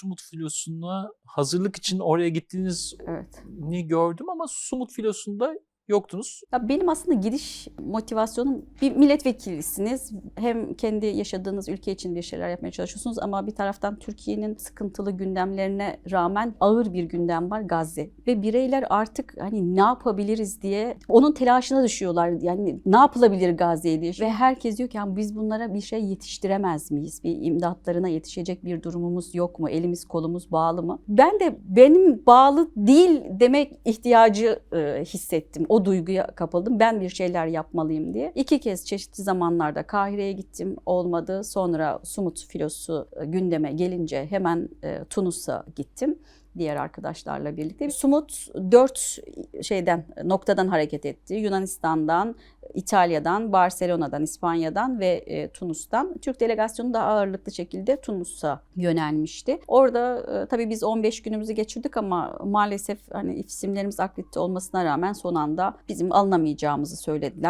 Sumut filosuna hazırlık için oraya gittiğiniz Evet. ni gördüm ama Sumut filosunda yoktunuz. Ya benim aslında gidiş motivasyonum bir milletvekilisiniz. Hem kendi yaşadığınız ülke için bir şeyler yapmaya çalışıyorsunuz ama bir taraftan Türkiye'nin sıkıntılı gündemlerine rağmen ağır bir gündem var Gazze. Ve bireyler artık hani ne yapabiliriz diye onun telaşına düşüyorlar. Yani ne yapılabilir Gazze'ye diye. Ve herkes diyor ki "Ya biz bunlara bir şey yetiştiremez miyiz? Bir imdatlarına yetişecek bir durumumuz yok mu? Elimiz kolumuz bağlı mı? Ben de benim bağlı değil demek ihtiyacı e, hissettim. O duyguya kapıldım. Ben bir şeyler yapmalıyım diye. İki kez çeşitli zamanlarda Kahire'ye gittim. Olmadı. Sonra Sumut filosu e, gündeme gelince hemen e, Tunus'a gittim diğer arkadaşlarla birlikte. Sumut dört şeyden noktadan hareket etti. Yunanistan'dan, İtalya'dan, Barcelona'dan, İspanya'dan ve e, Tunus'tan. Türk delegasyonu da ağırlıklı şekilde Tunus'a yönelmişti. Orada e, tabii biz 15 günümüzü geçirdik ama maalesef hani isimlerimiz akredite olmasına rağmen son anda bizim alınamayacağımızı söylediler.